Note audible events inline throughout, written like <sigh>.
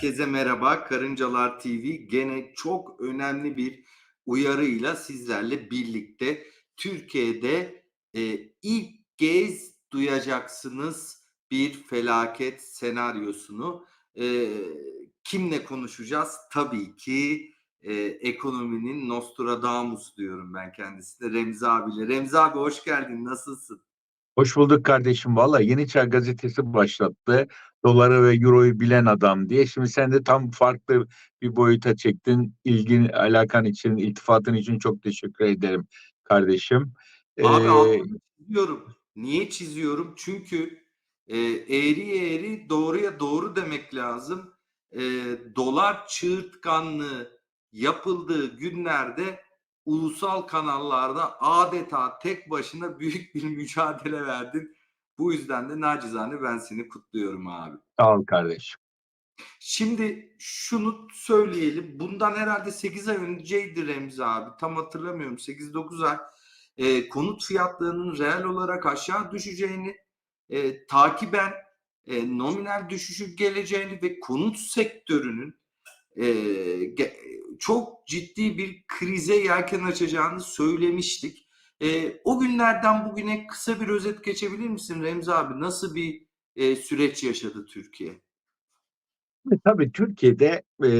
Herkese merhaba. Karıncalar TV gene çok önemli bir uyarıyla sizlerle birlikte Türkiye'de e, ilk kez duyacaksınız bir felaket senaryosunu. E, kimle konuşacağız? Tabii ki e, ekonominin Nostradamus diyorum ben kendisine Remzi abiyle. Remzi abi hoş geldin. Nasılsın? Hoş bulduk kardeşim. Valla Yeni Çağ gazetesi başlattı. Doları ve euroyu bilen adam diye. Şimdi sen de tam farklı bir boyuta çektin. İlgin, alakan için, iltifatın için çok teşekkür ederim kardeşim. Abi Ee, altını çiziyorum. Niye çiziyorum? Çünkü e, eğri eğri doğruya doğru demek lazım. E, dolar çığırtkanlığı yapıldığı günlerde ulusal kanallarda adeta tek başına büyük bir <laughs> mücadele verdin. Bu yüzden de nacizane ben seni kutluyorum abi. sağ ol kardeşim. Şimdi şunu söyleyelim. Bundan herhalde 8 ay önceydi Remzi abi. Tam hatırlamıyorum. 8-9 ay. E, konut fiyatlarının reel olarak aşağı düşeceğini, e, takiben e, nominal düşüşü geleceğini ve konut sektörünün e, ge- çok ciddi bir krize yelken açacağını söylemiştik. E, o günlerden bugüne kısa bir özet geçebilir misin Remzi abi? Nasıl bir e, süreç yaşadı Türkiye? Ve Tabii Türkiye'de e,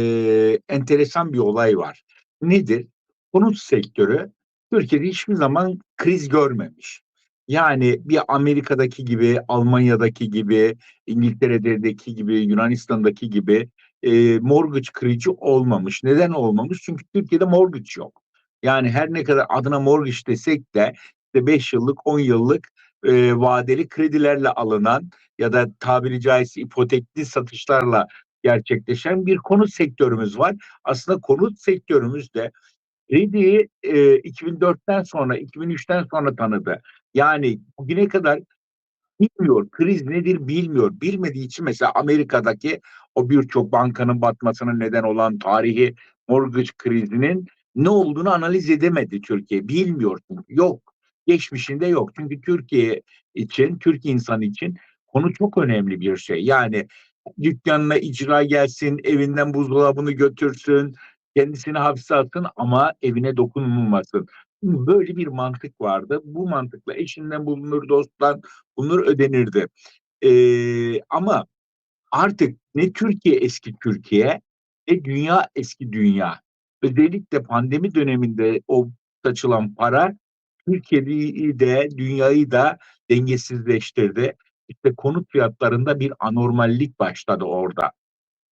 enteresan bir olay var. Nedir? Konut sektörü Türkiye'de hiçbir zaman kriz görmemiş. Yani bir Amerika'daki gibi, Almanya'daki gibi, İngiltere'deki gibi, Yunanistan'daki gibi e, mortgage krizi olmamış. Neden olmamış? Çünkü Türkiye'de mortgage yok. Yani her ne kadar adına mortgage desek de işte 5 yıllık, 10 yıllık e, vadeli kredilerle alınan ya da tabiri caizse ipotekli satışlarla gerçekleşen bir konut sektörümüz var. Aslında konut sektörümüz de krediyi e, 2004'ten sonra, 2003'ten sonra tanıdı. Yani bugüne kadar bilmiyor, kriz nedir bilmiyor. Bilmediği için mesela Amerika'daki o birçok bankanın batmasına neden olan tarihi mortgage krizinin ne olduğunu analiz edemedi Türkiye. Bilmiyor çünkü. Yok. Geçmişinde yok. Çünkü Türkiye için, Türk insanı için konu çok önemli bir şey. Yani dükkanına icra gelsin, evinden buzdolabını götürsün, kendisini hapse atsın ama evine dokunulmasın. Böyle bir mantık vardı. Bu mantıkla eşinden bulunur, dosttan bulunur, ödenirdi. Ee, ama artık ne Türkiye eski Türkiye ne dünya eski dünya. Özellikle pandemi döneminde o saçılan para Türkiye'yi de dünyayı da dengesizleştirdi. İşte konut fiyatlarında bir anormallik başladı orada.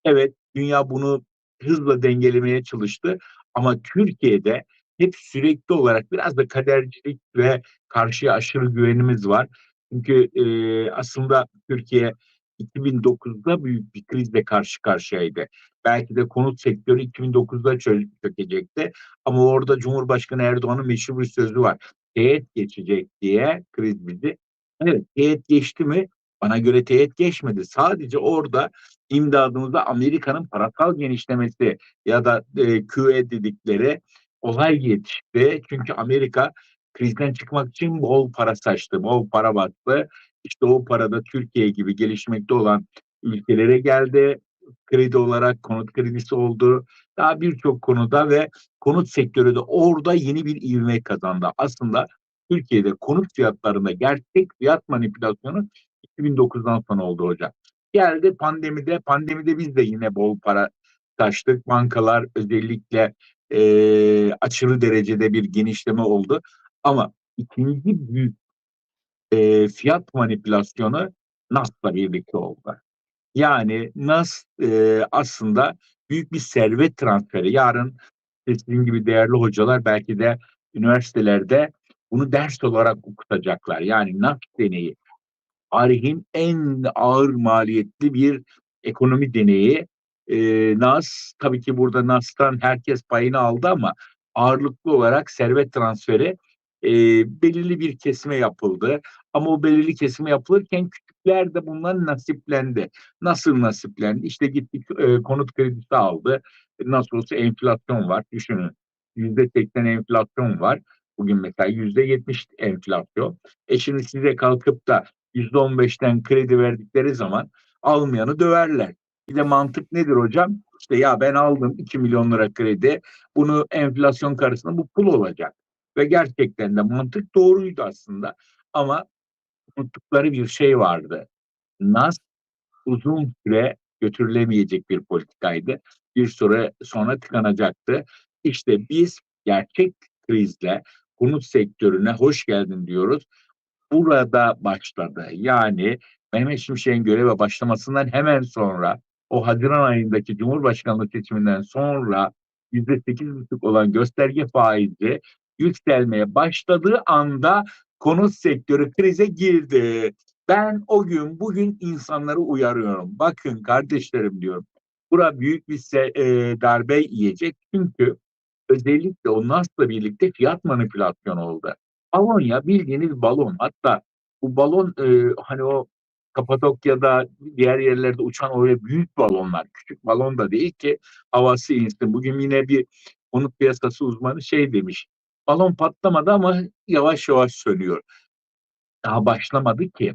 Evet, dünya bunu hızla dengelemeye çalıştı ama Türkiye'de hep sürekli olarak biraz da kadercilik ve karşıya aşırı güvenimiz var. Çünkü e, aslında Türkiye 2009'da büyük bir krizle karşı karşıyaydı. Belki de konut sektörü 2009'da çö- çökecekti. Ama orada Cumhurbaşkanı Erdoğan'ın meşhur bir sözü var. Teğet geçecek diye kriz bizi. Evet, teğet geçti mi? Bana göre teğet geçmedi. Sadece orada imdadımıza Amerika'nın parasal genişlemesi ya da e, QE dedikleri olay yetişti. Çünkü Amerika krizden çıkmak için bol para saçtı, bol para battı. İşte o para da Türkiye gibi gelişmekte olan ülkelere geldi. Kredi olarak konut kredisi oldu. Daha birçok konuda ve konut sektörü de orada yeni bir ivme kazandı. Aslında Türkiye'de konut fiyatlarında gerçek fiyat manipülasyonu 2009'dan sonra oldu hocam. Geldi pandemide, pandemide biz de yine bol para taştık. Bankalar özellikle e, aşırı derecede bir genişleme oldu. Ama ikinci büyük e, fiyat manipülasyonu NAS'la birlikte oldu. Yani NAS e, aslında büyük bir servet transferi. Yarın sizin gibi değerli hocalar belki de üniversitelerde bunu ders olarak okutacaklar. Yani NAS deneyi tarihin en ağır maliyetli bir ekonomi deneyi. E, NAS tabii ki burada NAS'tan herkes payını aldı ama ağırlıklı olarak servet transferi e, belirli bir kesime yapıldı. Ama o belirli kesime yapılırken küçükler de bundan nasiplendi. Nasıl nasiplendi? İşte gittik e, konut kredisi aldı. Nasıl olsa enflasyon var. Düşünün. Yüzde seksen enflasyon var. Bugün mesela yüzde yetmiş enflasyon. E şimdi size kalkıp da yüzde on beşten kredi verdikleri zaman almayanı döverler. Bir de mantık nedir hocam? İşte ya ben aldım 2 milyon lira kredi. Bunu enflasyon karşısında bu pul olacak. Ve gerçekten de mantık doğruydu aslında. Ama unuttukları bir şey vardı. Nas uzun süre götürülemeyecek bir politikaydı. Bir süre sonra tıkanacaktı. İşte biz gerçek krizle konut sektörüne hoş geldin diyoruz. Burada başladı. Yani Mehmet Şimşek'in göreve başlamasından hemen sonra o Haziran ayındaki Cumhurbaşkanlığı seçiminden sonra yüzde sekiz buçuk olan gösterge faizi yükselmeye başladığı anda konut sektörü krize girdi. Ben o gün bugün insanları uyarıyorum. Bakın kardeşlerim diyorum. Bura büyük bir se- e, darbe yiyecek. Çünkü özellikle o NAS'la birlikte fiyat manipülasyonu oldu. Balon ya bildiğiniz balon. Hatta bu balon e, hani o Kapadokya'da diğer yerlerde uçan öyle büyük balonlar. Küçük balon da değil ki havası insin. Bugün yine bir konut piyasası uzmanı şey demiş. Balon patlamadı ama yavaş yavaş sönüyor. Daha başlamadı ki.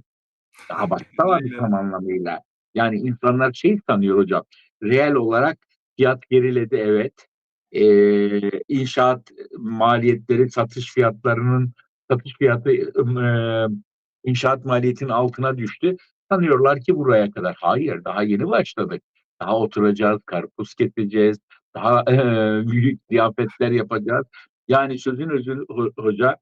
Daha başlamadı tam anlamıyla. Yani insanlar şey sanıyor hocam. Reel olarak fiyat geriledi evet. Ee, inşaat maliyetleri satış fiyatlarının satış fiyatı e, inşaat maliyetinin altına düştü. Sanıyorlar ki buraya kadar. Hayır daha yeni başladık. Daha oturacağız, karpuz keseceğiz, daha e, büyük ziyafetler yapacağız. Yani sözün özü ho- hoca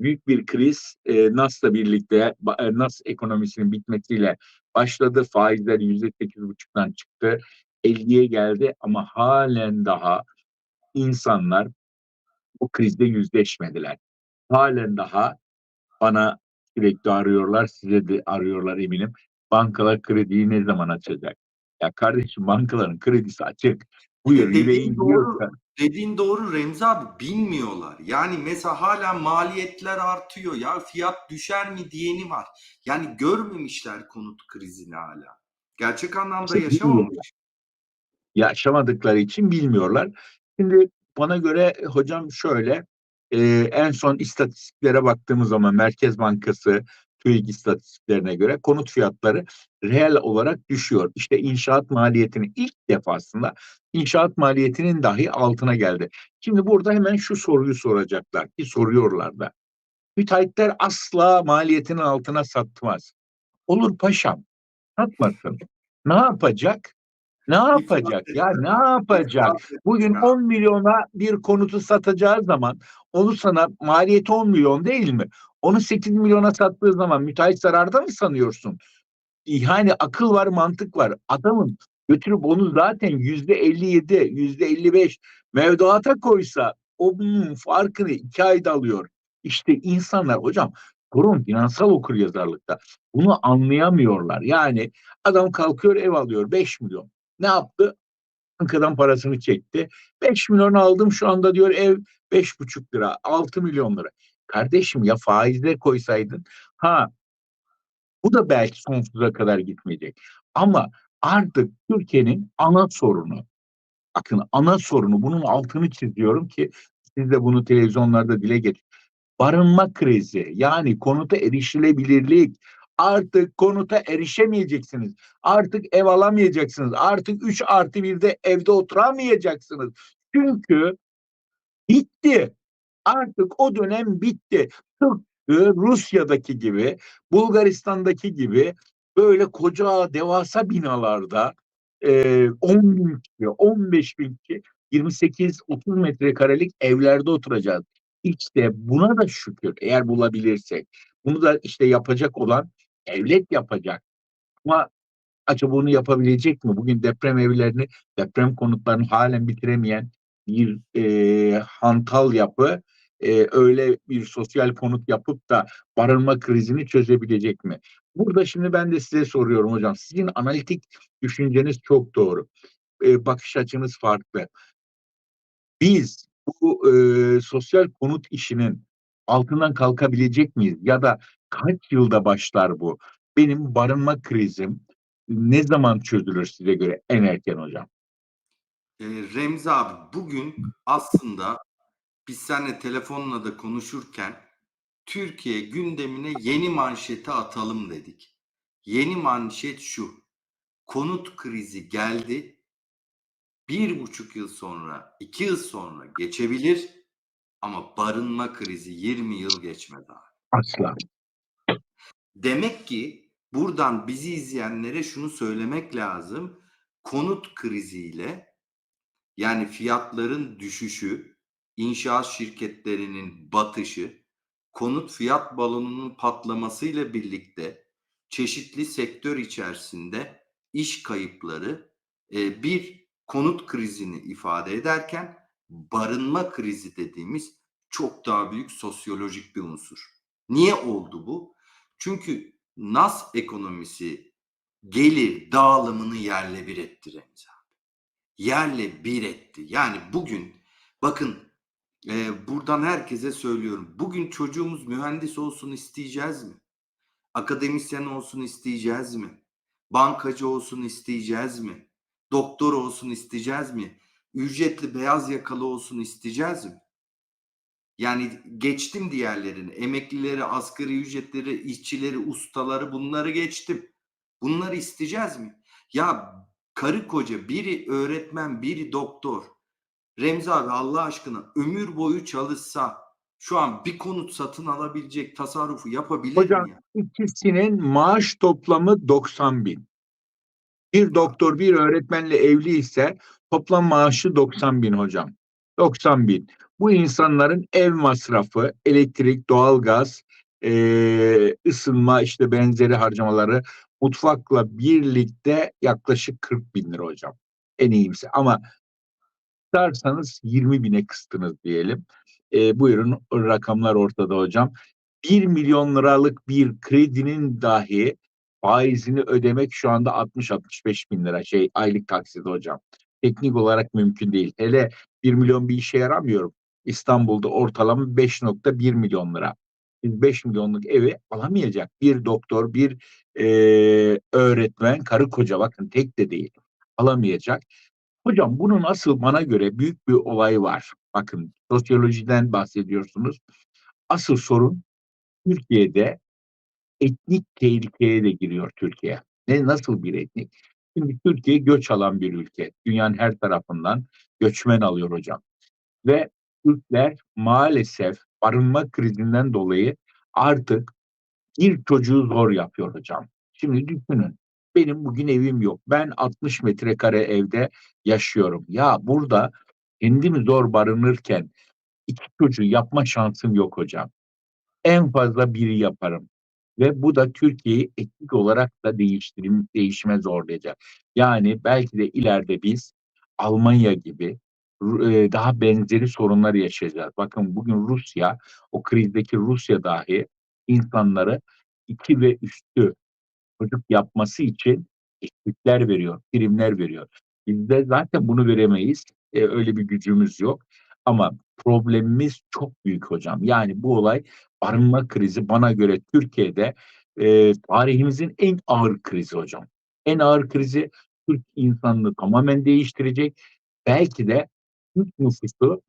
büyük bir kriz e, NAS'la birlikte e, NAS ekonomisinin bitmesiyle başladı. Faizler yüzde sekiz buçuktan çıktı. 50'ye geldi ama halen daha insanlar bu krizde yüzleşmediler. Halen daha bana sürekli arıyorlar, size de arıyorlar eminim. Bankalar krediyi ne zaman açacak? Ya kardeşim bankaların kredisi açık. Buyur dediğin yüreğin doğru. Dediğin doğru Remzi abi bilmiyorlar. Yani mesela hala maliyetler artıyor ya fiyat düşer mi diyeni var. Yani görmemişler konut krizini hala. Gerçek anlamda İşte yaşamamış. yaşamadıkları için bilmiyorlar. Şimdi bana göre hocam şöyle e, en son istatistiklere baktığımız zaman Merkez Bankası TÜİK istatistiklerine göre konut fiyatları reel olarak düşüyor. İşte inşaat maliyetinin ilk defasında inşaat maliyetinin dahi altına geldi. Şimdi burada hemen şu soruyu soracaklar ki soruyorlar da. Müteahhitler asla maliyetinin altına satmaz. Olur paşam satmasın. Ne yapacak? Ne yapacak ya ne yapacak? Bugün 10 milyona bir konutu satacağı zaman onu sana maliyeti 10 milyon değil mi? Onu 8 milyona sattığı zaman müteahhit zararda mı sanıyorsun? Yani akıl var mantık var. Adamın götürüp onu zaten yüzde 57, yüzde 55 mevduata koysa o bunun farkını iki ayda alıyor. İşte insanlar hocam sorun finansal okur yazarlıkta. Bunu anlayamıyorlar. Yani adam kalkıyor ev alıyor 5 milyon. Ne yaptı? Bankadan parasını çekti. 5 milyon aldım şu anda diyor ev 5,5 lira 6 milyon lira. Kardeşim ya faizle koysaydın. Ha bu da belki sonsuza kadar gitmeyecek. Ama artık Türkiye'nin ana sorunu, bakın ana sorunu bunun altını çiziyorum ki siz de bunu televizyonlarda dile getirin. Barınma krizi yani konuta erişilebilirlik. Artık konuta erişemeyeceksiniz. Artık ev alamayacaksınız. Artık 3 artı 1'de evde oturamayacaksınız. Çünkü bitti. Artık o dönem bitti. Tıpkı Rusya'daki gibi, Bulgaristan'daki gibi böyle koca devasa binalarda e, 10 bin kişi, 15 bin kişi 28-30 metrekarelik evlerde oturacağız. İşte buna da şükür eğer bulabilirsek. Bunu da işte yapacak olan devlet yapacak. Ama acaba bunu yapabilecek mi? Bugün deprem evlerini, deprem konutlarını halen bitiremeyen bir e, hantal yapı e, öyle bir sosyal konut yapıp da barınma krizini çözebilecek mi? Burada şimdi ben de size soruyorum hocam. Sizin analitik düşünceniz çok doğru. E, bakış açınız farklı. Biz bu e, sosyal konut işinin altından kalkabilecek miyiz? Ya da kaç yılda başlar bu? Benim barınma krizim ne zaman çözülür size göre en erken hocam? Ee, Remzi abi bugün aslında biz seninle telefonla da konuşurken Türkiye gündemine yeni manşeti atalım dedik. Yeni manşet şu. konut krizi geldi. Bir buçuk yıl sonra, iki yıl sonra geçebilir ama barınma krizi 20 yıl geçmedi abi. Asla. Demek ki buradan bizi izleyenlere şunu söylemek lazım. Konut kriziyle yani fiyatların düşüşü, inşaat şirketlerinin batışı, konut fiyat balonunun patlamasıyla birlikte çeşitli sektör içerisinde iş kayıpları e, bir konut krizini ifade ederken barınma krizi dediğimiz çok daha büyük sosyolojik bir unsur. Niye oldu bu? Çünkü nas ekonomisi gelir dağılımını yerle bir etti Remzi abi. Yerle bir etti. Yani bugün bakın e, buradan herkese söylüyorum. Bugün çocuğumuz mühendis olsun isteyeceğiz mi? Akademisyen olsun isteyeceğiz mi? Bankacı olsun isteyeceğiz mi? Doktor olsun isteyeceğiz mi? Ücretli beyaz yakalı olsun isteyeceğiz mi? Yani geçtim diğerlerini. Emeklileri, asgari ücretleri, işçileri, ustaları bunları geçtim. Bunları isteyeceğiz mi? Ya karı koca biri öğretmen, biri doktor. Remzi abi Allah aşkına ömür boyu çalışsa şu an bir konut satın alabilecek tasarrufu yapabilir Hocam mi ya? ikisinin maaş toplamı 90 bin. Bir doktor bir öğretmenle evli ise toplam maaşı 90 bin hocam. 90 bin. Bu insanların ev masrafı, elektrik, doğalgaz, eee ısınma işte benzeri harcamaları mutfakla birlikte yaklaşık 40 bin lira hocam. En iyimse ama isterseniz 20 bine kıstınız diyelim. Eee, buyurun rakamlar ortada hocam. 1 milyon liralık bir kredinin dahi faizini ödemek şu anda 60-65 bin lira şey aylık taksit hocam. Teknik olarak mümkün değil. Hele 1 milyon bir işe yaramıyor. İstanbul'da ortalama 5.1 milyon lira. Biz 5 milyonluk evi alamayacak. Bir doktor, bir eee, öğretmen, karı koca bakın tek de değil alamayacak. Hocam bunun asıl bana göre büyük bir olayı var. Bakın sosyolojiden bahsediyorsunuz. Asıl sorun Türkiye'de etnik tehlikeye de giriyor Türkiye. Ne nasıl bir etnik? Şimdi Türkiye göç alan bir ülke. Dünyanın her tarafından göçmen alıyor hocam. Ve Türkler maalesef barınma krizinden dolayı artık bir çocuğu zor yapıyor hocam. Şimdi düşünün. Benim bugün evim yok. Ben 60 metrekare evde yaşıyorum. Ya burada kendimi zor barınırken iki çocuğu yapma şansım yok hocam. En fazla biri yaparım. Ve bu da Türkiye'yi etnik olarak da değiştirim, değişime zorlayacak. Yani belki de ileride biz Almanya gibi e, daha benzeri sorunlar yaşayacağız. Bakın bugün Rusya, o krizdeki Rusya dahi insanları iki ve üstü çocuk yapması için teşvikler veriyor, primler veriyor. Bizde zaten bunu veremeyiz. E, öyle bir gücümüz yok. Ama problemimiz çok büyük hocam. Yani bu olay barınma krizi bana göre Türkiye'de e, tarihimizin en ağır krizi hocam. En ağır krizi Türk insanını tamamen değiştirecek. Belki de Türk nüfusu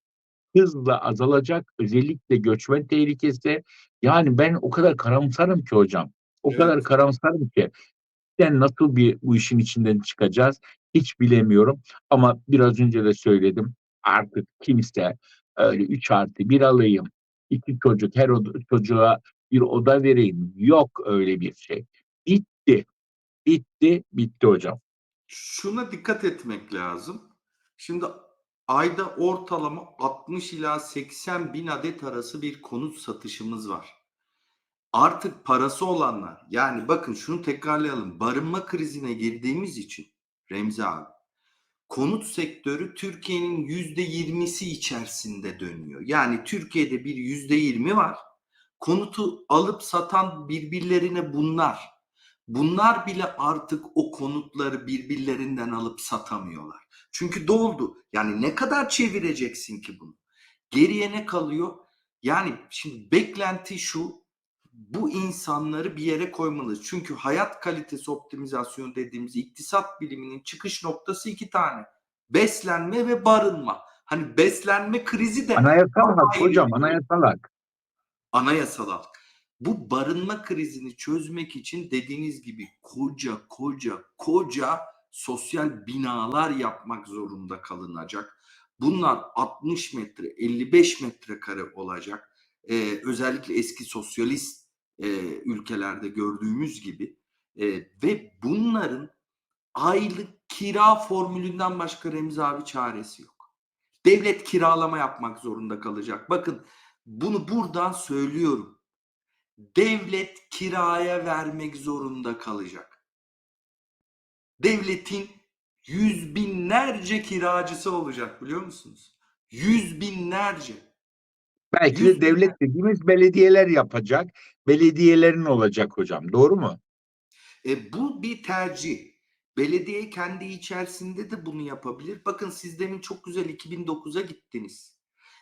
hızla azalacak. Özellikle göçmen tehlikesi. Yani ben o kadar karamsarım ki hocam. O Evet. kadar karamsarım ki. Yani nasıl bir bu işin içinden çıkacağız hiç bilemiyorum. Ama biraz önce de söyledim. Artık kimse öyle 3 artı bir alayım. iki çocuk her oda, çocuğa bir oda vereyim. Yok öyle bir şey. Bitti. Bitti. Bitti hocam. Şuna dikkat etmek lazım. Şimdi ayda ortalama 60 ila 80 bin adet arası bir konut satışımız var. Artık parası olanlar yani bakın şunu tekrarlayalım. Barınma krizine girdiğimiz için Remzi abi konut sektörü Türkiye'nin %20'si içerisinde dönüyor. Yani Türkiye'de bir %20 var. Konutu alıp satan birbirlerine bunlar. Bunlar bile artık o konutları birbirlerinden alıp satamıyorlar. Çünkü doldu. Yani ne kadar çevireceksin ki bunu? Geriye ne kalıyor? Yani şimdi beklenti şu. Bu insanları bir yere koymalıyız. Çünkü hayat kalitesi optimizasyonu dediğimiz iktisat biliminin çıkış noktası iki tane. Beslenme ve barınma. Hani beslenme krizi de Anayasal hak hocam. Anayasal hak. anayasal hak. Bu barınma krizini çözmek için dediğiniz gibi koca koca koca sosyal binalar yapmak zorunda kalınacak. Bunlar 60 metre, 55 metrekare olacak. Ee, özellikle eski sosyalist e, ülkelerde gördüğümüz gibi E, ve bunların aylık kira formülünden başka Remzi abi çaresi yok. Devlet kiralama yapmak zorunda kalacak. Bakın bunu buradan söylüyorum. Devlet kiraya vermek zorunda kalacak. Devletin yüz binlerce kiracısı olacak biliyor musunuz? Yüz binlerce. Belki de devlet dediğimiz belediyeler yapacak. Belediyelerin olacak hocam. Doğru mu? E, bu bir tercih. Belediye kendi içerisinde de bunu yapabilir. Bakın siz demin çok güzel 2009'a gittiniz.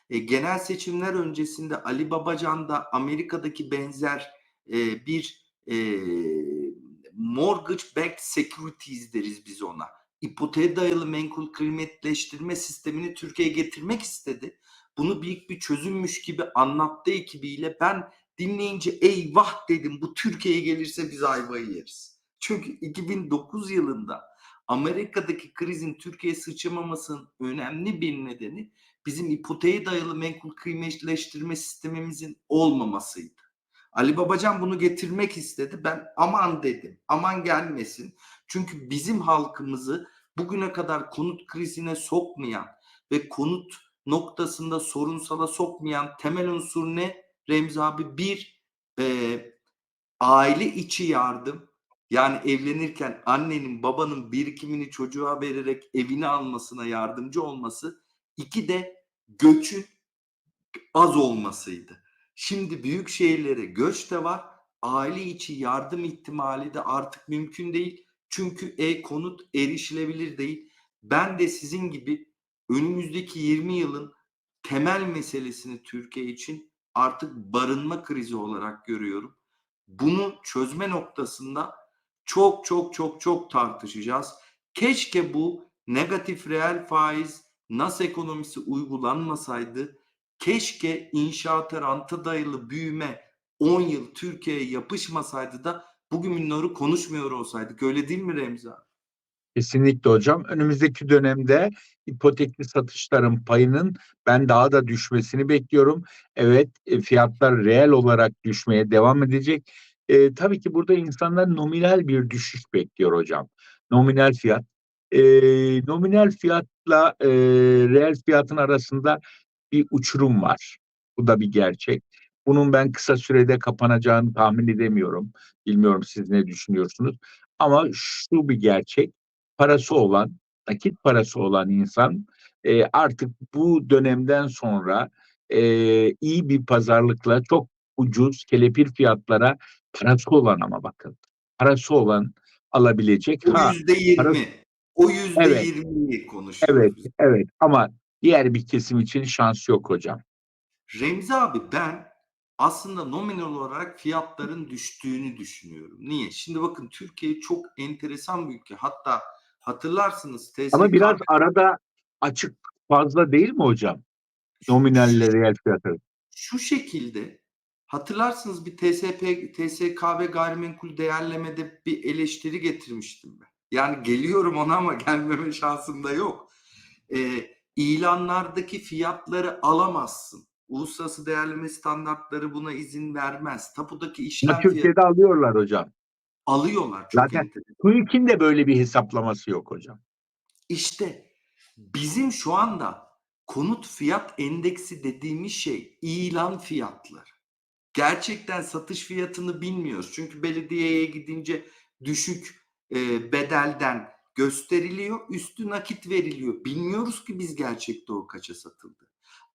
E, genel seçimler öncesinde Ali Babacan da Amerika'daki benzer e, bir e, mortgage backed securities deriz biz ona. İpoteğe dayalı menkul kıymetleştirme sistemini Türkiye'ye getirmek istedi. Bunu büyük bir çözümmüş gibi anlattı ekibiyle. Ben dinleyince eyvah dedim bu Türkiye'ye gelirse biz ayvayı yeriz. Çünkü 2009 yılında Amerika'daki krizin Türkiye'ye sıçramamasının önemli bir nedeni bizim ipoteğe dayalı menkul kıymetleştirme sistemimizin olmamasıydı. Ali Babacan bunu getirmek istedi. Ben aman dedim. Aman gelmesin. Çünkü bizim halkımızı bugüne kadar konut krizine sokmayan ve konut noktasında sorunsala sokmayan temel unsur ne? Remzi abi bir e, aile içi yardım yani evlenirken annenin babanın birikimini çocuğa vererek evini almasına yardımcı olması. iki de göçün az olmasıydı. Şimdi büyük şehirlere göç de var. Aile içi yardım ihtimali de artık mümkün değil. Çünkü e-konut erişilebilir değil. Ben de sizin gibi önümüzdeki 20 yılın temel meselesini Türkiye için artık barınma krizi olarak görüyorum. Bunu çözme noktasında çok çok çok çok tartışacağız. Keşke bu negatif reel faiz nas ekonomisi uygulanmasaydı. Keşke inşaata ranta dayalı büyüme 10 yıl Türkiye'ye yapışmasaydı da bugün bunları konuşmuyor olsaydık. Öyle değil mi Remzi abi? Kesinlikle hocam. Önümüzdeki dönemde ipotekli satışların payının ben daha da düşmesini bekliyorum. Evet e, fiyatlar reel olarak düşmeye devam edecek. E, tabii ki burada insanlar nominal bir düşüş bekliyor hocam. Nominal fiyat. E, nominal fiyatla e, reel fiyatın arasında bir uçurum var. Bu da bir gerçek. Bunun ben kısa sürede kapanacağını tahmin edemiyorum. Bilmiyorum siz ne düşünüyorsunuz. Ama şu bir gerçek parası olan, nakit parası olan insan e, artık bu dönemden sonra e, iyi bir pazarlıkla çok ucuz kelepir fiyatlara parası olan ama bakın parası olan alabilecek. O Ha, yüzde yirmi. O yüzde Evet. yirmiyi konuşuyoruz. evet, evet ama diğer bir kesim için şans yok hocam. Remzi abi ben aslında nominal olarak fiyatların düştüğünü düşünüyorum. Niye? Şimdi bakın Türkiye çok enteresan bir ülke. Hatta hatırlarsınız TSK Ama biraz arada açık fazla değil mi hocam? Nominalle reel fiyatı. şu şekilde hatırlarsınız bir TSP TSKB gayrimenkul değerlemede bir eleştiri getirmiştim ben. Yani geliyorum ona ama <laughs> gelmeme şansım da yok. Ee, ilanlardaki fiyatları alamazsın. Uluslararası değerleme standartları buna izin vermez. Tapudaki işlem Ama fiyatı Türkiye'de alıyorlar hocam. Alıyorlar. Çok Zaten-. TÜİK'in de böyle bir hesaplaması yok hocam. İşte bizim şu anda konut fiyat endeksi dediğimiz şey ilan fiyatları. Gerçekten satış fiyatını bilmiyoruz. Çünkü belediyeye gidince düşük e, bedelden gösteriliyor, üstü nakit veriliyor. Bilmiyoruz ki biz gerçekte o kaça satıldı.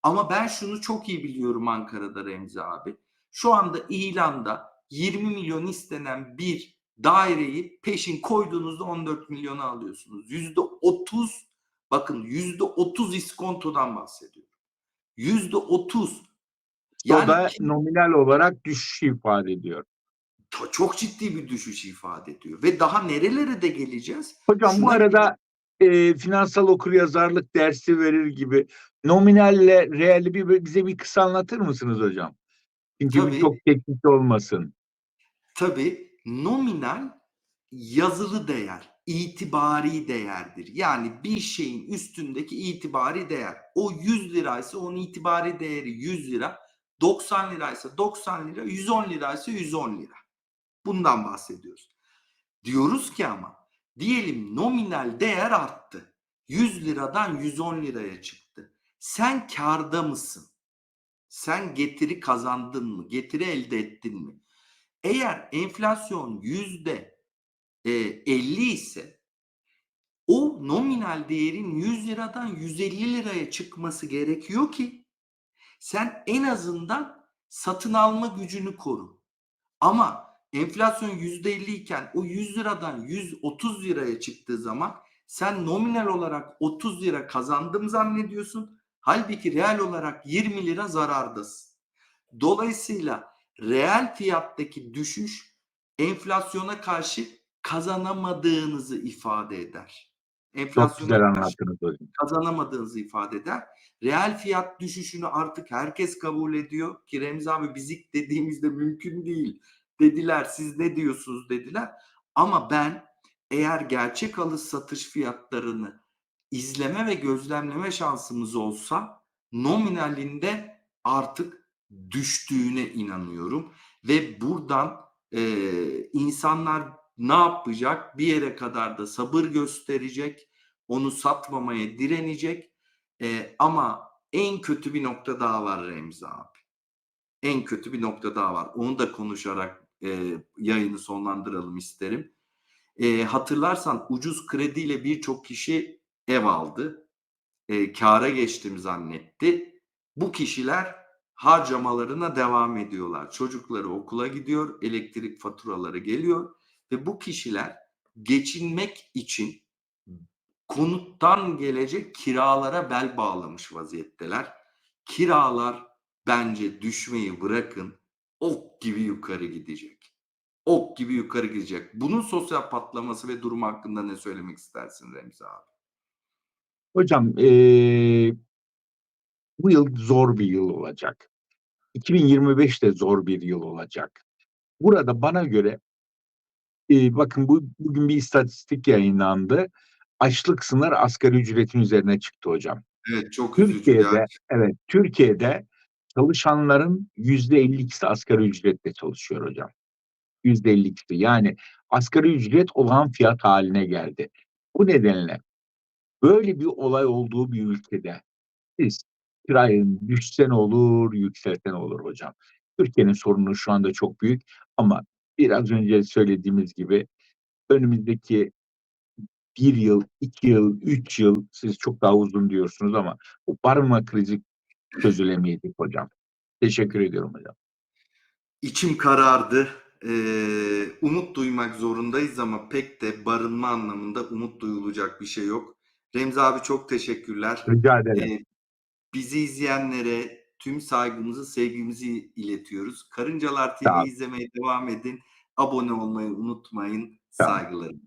Ama ben şunu çok iyi biliyorum Ankara'da Remzi abi. Şu anda ilanda 20 milyon istenen bir daireyi peşin koyduğunuzda 14 milyona alıyorsunuz. Yüzde 30 bakın yüzde 30 iskontodan bahsediyorum. Yüzde 30. o da Yani nominal olarak düşüş ifade ediyor. çok ciddi bir düşüş ifade ediyor. Ve daha nerelere de geleceğiz? Hocam bu Şuna arada e, finansal okuryazarlık dersi verir gibi nominalle reali bir bize bir kısa anlatır mısınız hocam? Çünkü Tabii. çok teknik olmasın. Tabii nominal yazılı değer. itibari değerdir. Yani bir şeyin üstündeki itibari değer. O 100 liraysa onun itibari değeri 100 lira. 90 liraysa 90 lira, 110 liraysa 110 lira. Bundan bahsediyoruz. Diyoruz ki ama diyelim nominal değer arttı. 100 liradan 110 liraya çıktı. Sen karda mısın? Sen getiri kazandın mı? Getiri elde ettin mi? Eğer enflasyon yüzde e, 50 ise o nominal değerin 100 liradan 150 liraya çıkması gerekiyor ki sen en azından satın alma gücünü koru. Ama enflasyon %50 iken o 100 liradan 130 liraya çıktığı zaman sen nominal olarak 30 lira kazandım zannediyorsun. Halbuki reel olarak 20 lira zarardasın. Dolayısıyla reel fiyattaki düşüş enflasyona karşı kazanamadığınızı ifade eder. Enflasyona karşı kazanamadığınızı ifade eder. Reel fiyat düşüşünü artık herkes kabul ediyor ki Remzi abi bizik dediğimizde mümkün değil dediler. Siz ne diyorsunuz dediler. Ama ben eğer gerçek alış satış fiyatlarını izleme ve gözlemleme şansımız olsa nominalinde artık düştüğüne inanıyorum ve buradan e, insanlar ne yapacak? Bir yere kadar da sabır gösterecek, onu satmamaya direnecek. E, ama en kötü bir nokta daha var Remzi abi. En kötü bir nokta daha var. Onu da konuşarak e, yayını sonlandıralım isterim. E, hatırlarsan ucuz krediyle birçok kişi ev aldı. E, kâra geçtim zannetti. Bu kişiler harcamalarına devam ediyorlar. Çocukları okula gidiyor, elektrik faturaları geliyor ve bu kişiler geçinmek için konuttan gelecek kiralara bel bağlamış vaziyetteler. Kiralar bence düşmeyi bırakın ok gibi yukarı gidecek. Ok gibi yukarı gidecek. Bunun sosyal patlaması ve durumu hakkında ne söylemek istersin Remzi abi? Hocam eee, bu yıl zor bir yıl olacak. 2025 de zor bir yıl olacak. Burada bana göre eee, bakın bu bugün bir istatistik yayınlandı. Açlık sınır asgari ücretin üzerine çıktı hocam. Evet çok Türkiye'de gerçekten. evet Türkiye'de çalışanların yüzde 52'si asgari ücretle çalışıyor hocam. Yüzde 52'si yani asgari ücret olan fiyat haline geldi. Bu nedenle böyle bir olay olduğu bir ülkede siz kirayı düşsen olur, yükselten olur hocam. Türkiye'nin sorunu şu anda çok büyük ama biraz önce söylediğimiz gibi önümüzdeki bir yıl, iki yıl, üç yıl siz çok daha uzun diyorsunuz ama bu barınma krizi çözülemeyecek hocam. Teşekkür ediyorum hocam. İçim karardı. Ee, umut duymak zorundayız ama pek de barınma anlamında umut duyulacak bir şey yok. Remzi abi çok teşekkürler. Rica ederim. Ee, bizi izleyenlere tüm saygımızı, sevgimizi iletiyoruz. Karıncalar. TV izlemeye devam edin. Abone olmayı unutmayın. Ol. Saygılarım.